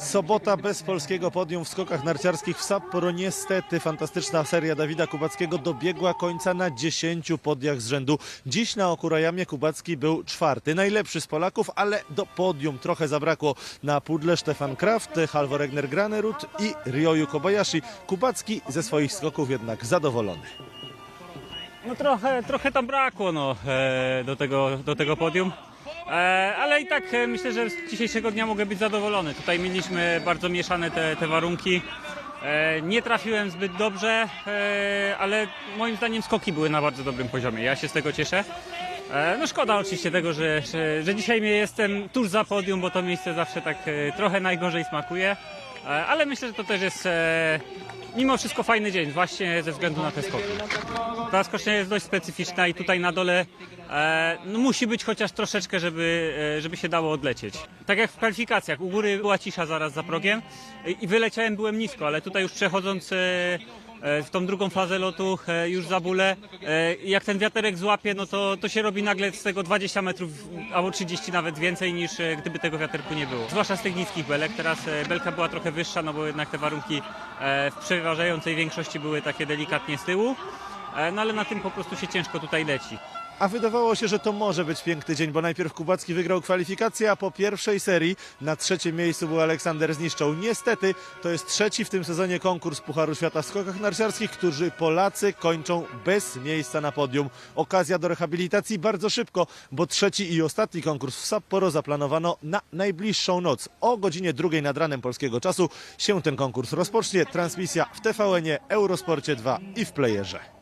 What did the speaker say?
Sobota bez polskiego podium w skokach narciarskich w Sapporo. Niestety fantastyczna seria Dawida Kubackiego dobiegła końca na 10 podiach z rzędu. Dziś na Okurajamie Kubacki był czwarty, najlepszy z Polaków, ale do podium trochę zabrakło. Na pudle Stefan Kraft, Halvor Egner Granerud i Ryoyu Kobayashi. Kubacki ze swoich skoków jednak zadowolony. No trochę, trochę tam brakło no, e, do, tego, do tego podium. Ale i tak e, myślę, że z dzisiejszego dnia mogę być zadowolony. Tutaj mieliśmy bardzo mieszane te, te warunki. E, nie trafiłem zbyt dobrze, e, ale moim zdaniem skoki były na bardzo dobrym poziomie. Ja się z tego cieszę. No szkoda oczywiście tego, że, że, że dzisiaj jestem tuż za podium, bo to miejsce zawsze tak trochę najgorzej smakuje. E, ale myślę, że to też jest e, mimo wszystko fajny dzień, właśnie ze względu na te skoki. Ta skocznia jest dość specyficzna i tutaj na dole e, no, musi być chociaż troszeczkę, żeby, żeby się dało odlecieć. Tak jak w kwalifikacjach, u góry była cisza zaraz za progiem i, wyleciałem, byłem nisko, ale tutaj już przechodząc w tą drugą fazę lotu e, już za bólę, e, jak ten wiaterek złapie, no to, to się robi nagle z tego 20 metrów albo 30 nawet więcej niż e, gdyby tego wiaterku nie było. Zwłaszcza z tych niskich belek, teraz e, belka była trochę wyższa, no bo jednak te warunki e, w przeważającej większości były takie delikatnie z tyłu. E, No ale na tym po prostu się ciężko tutaj leci. A wydawało się, że to może być piękny dzień, bo najpierw Kubacki wygrał kwalifikację, a po pierwszej serii na trzecim miejscu był Aleksander Zniszczą. Niestety to jest trzeci w tym sezonie konkurs Pucharu Świata w skokach narciarskich, którzy Polacy kończą bez miejsca na podium. Okazja do rehabilitacji bardzo szybko, bo trzeci i ostatni konkurs w Sapporo zaplanowano na najbliższą noc. O godzinie drugiej nad ranem polskiego czasu się ten konkurs rozpocznie. Transmisja w TVN-ie, Eurosporcie 2 i w Playerze.